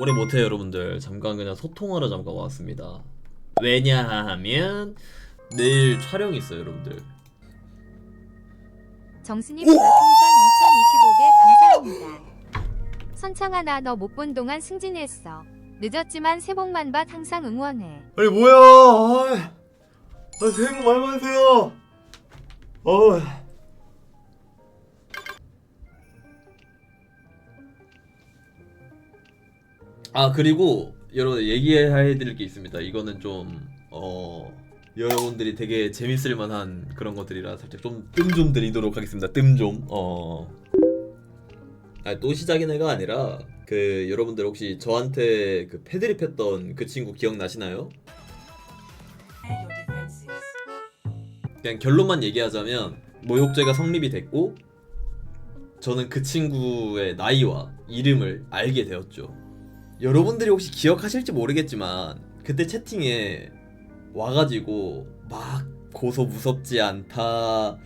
오래 못해요 여러분들 잠깐 그냥 소통하러 잠깐 왔습니다 왜냐하면 내일 촬영이 있어요 여러분들 정수님 별풍선 2025개 감사합니다. 선창아 나 너 못 본 동안 승진했어. 늦었지만 새해 복만 받 항상 응원해. 아니 뭐야 아, 아 새해 복 많이 받으세요 어. 아 그리고 여러분 얘기해드릴 게 있습니다 이거는 좀 어... 여러분들이 되게 재밌을 만한 그런 것들이라 살짝 좀 뜸 좀 드리도록 하겠습니다 뜸 좀 어... 아, 또 시작이네가 아니라 그 여러분들 혹시 저한테 그 패드립 했던 그 친구 기억나시나요? 그냥 결론만 얘기하자면 모욕죄가 성립이 됐고 저는 그 친구의 나이와 이름을 알게 되었죠. 여러분들이 혹시 기억하실지 모르겠지만 그때 채팅에 와가지고 막 고소 무섭지 않다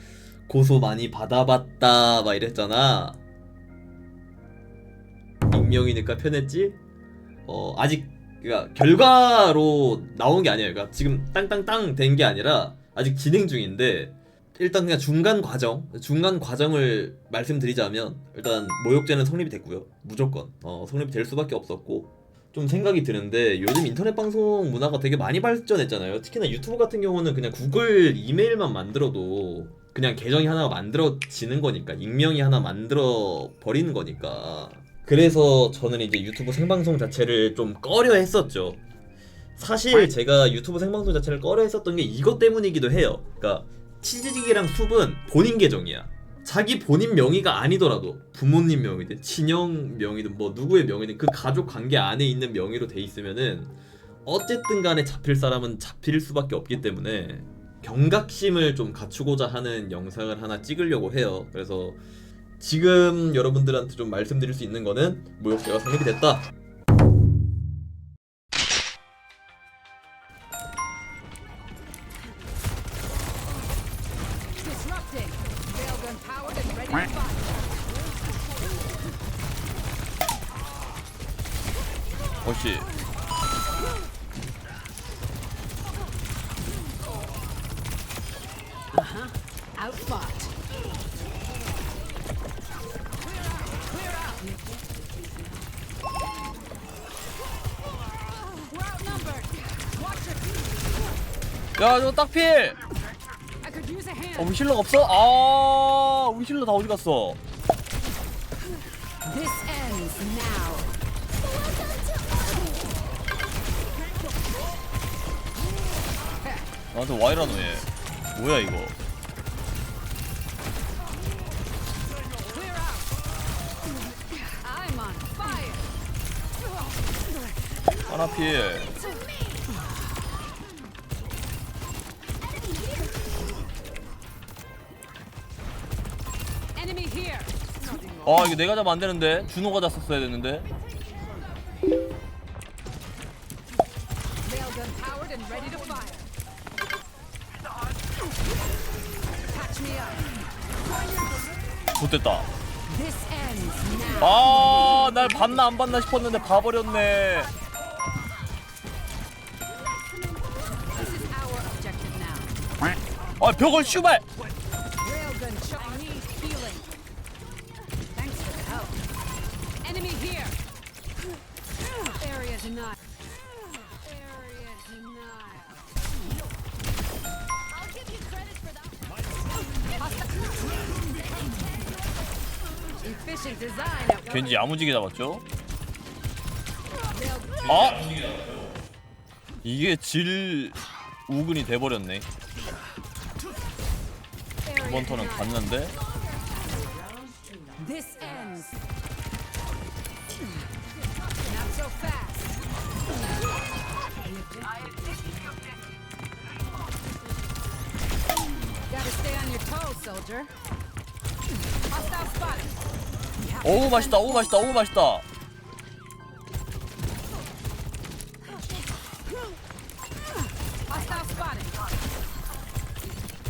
고소 많이 받아봤다 막 이랬잖아. 익명이니까 편했지? 어 아직 그러니까 결과로 나온 게 아니에요. 그러니까 지금 땅땅땅 된 게 아니라 아직 진행 중인데 일단 그냥 중간 과정 중간 과정을 말씀드리자면 일단 모욕죄는 성립이 됐고요. 무조건 어, 성립이 될 수밖에 없었고 좀 생각이 드는데 요즘 인터넷 방송 문화가 되게 많이 발전했잖아요. 특히나 유튜브 같은 경우는 그냥 구글 이메일만 만들어도 그냥 계정이 하나가 만들어지는 거니까 익명이 하나 만들어 버리는 거니까 그래서 저는 이제 유튜브 생방송 자체를 좀 꺼려 했었죠. 사실 제가 유튜브 생방송 자체를 꺼려 했었던 게 이것 때문이기도 해요. 그러니까 치즈직이랑 숲은 본인 계정이야. 자기 본인 명의가 아니더라도 부모님 명의든 친형 명의든 뭐 누구의 명의든 그 가족 관계 안에 있는 명의로 돼 있으면은 어쨌든 간에 잡힐 사람은 잡힐 수밖에 없기 때문에 경각심을 좀 갖추고자 하는 영상을 하나 찍으려고 해요. 그래서 지금 여러분들한테 좀 말씀드릴 수 있는 거는 모욕죄가 성립이 됐다. It. 야 저거 딱필. 어 힐러가 없어? 아 우리 힐러 다 어디 갔어 나한테 와이라노 얘 뭐야 이거. 하나 here. 아 이거 내가 잡으면 안 되는데 준호가 잡았어야 되는데 powered and ready to fire. 못됐다. 아날 봤나 안 봤나 싶었는데 봐버렸네. 아 벽을 슈발 겐지 야무지게 잡았죠 아 이게 질 우근이 돼버렸네 이번 턴은. 갔는데. Gotta stay on your toes, soldier. Hostile spotted. 어우 맛있다 어우 맛있다 어우 맛있다.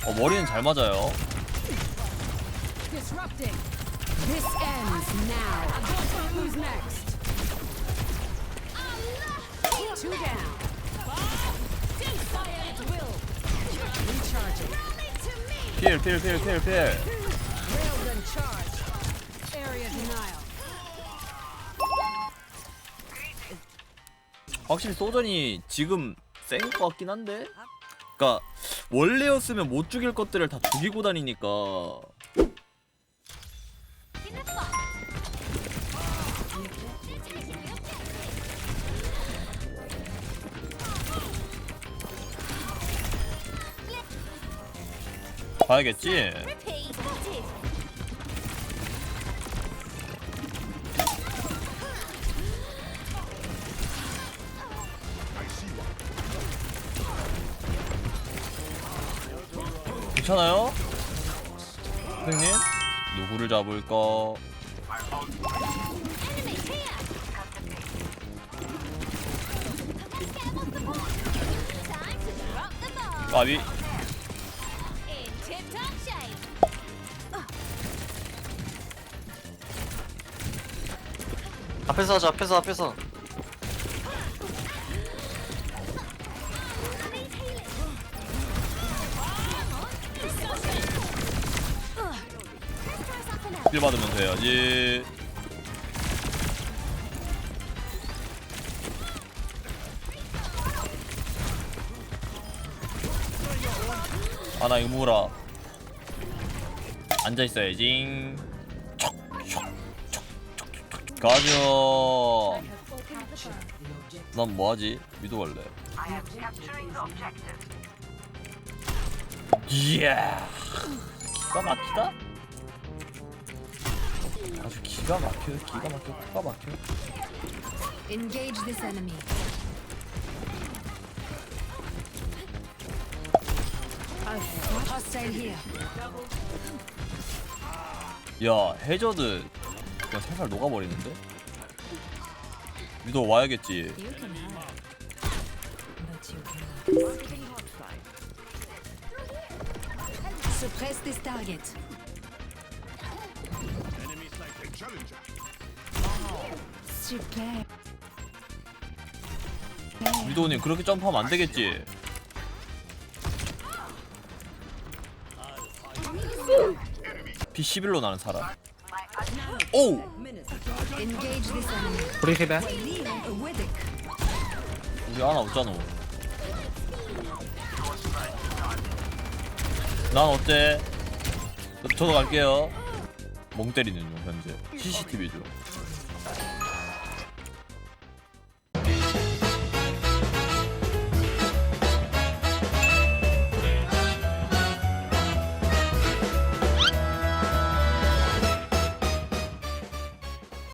어 머리는 잘 맞아요 Disrupting. This ends now. Who's next? Two down. Fire at will. Recharging. 필, 필, 필, 필, 필. 확실히 소전이 지금 센 것 같긴 한데? 그니까, 원래였으면 못 죽일 것들을 다 죽이고 다니니까. 봐야겠지? 괜찮아요? 선생님? 누구를 잡을까? 까비 앞에서 하자 앞에서 앞에서 힐 받으면서 해야지 아나 이거 뭐라. 앉아있어야지 가져 난 뭐하지? 미도 갈래. 이야 기가 막히다? 아주 기가 막혀 기가 막혀 기가 막혀 Engage this enemy. Hostile here. 야 해저드 그냥 살살 녹아버리는데? 미도 와야겠지 You can hide. But you cannot. Suppress this target. 미도님 그렇게 점프하면 안 되겠지 P11로 나는 살아 오! Engage this enemy. 우리 Weddick. 우리 하나 없잖아 난 어때? 저- 저도 갈게요 멍 때리는 중 현재 CCTV 중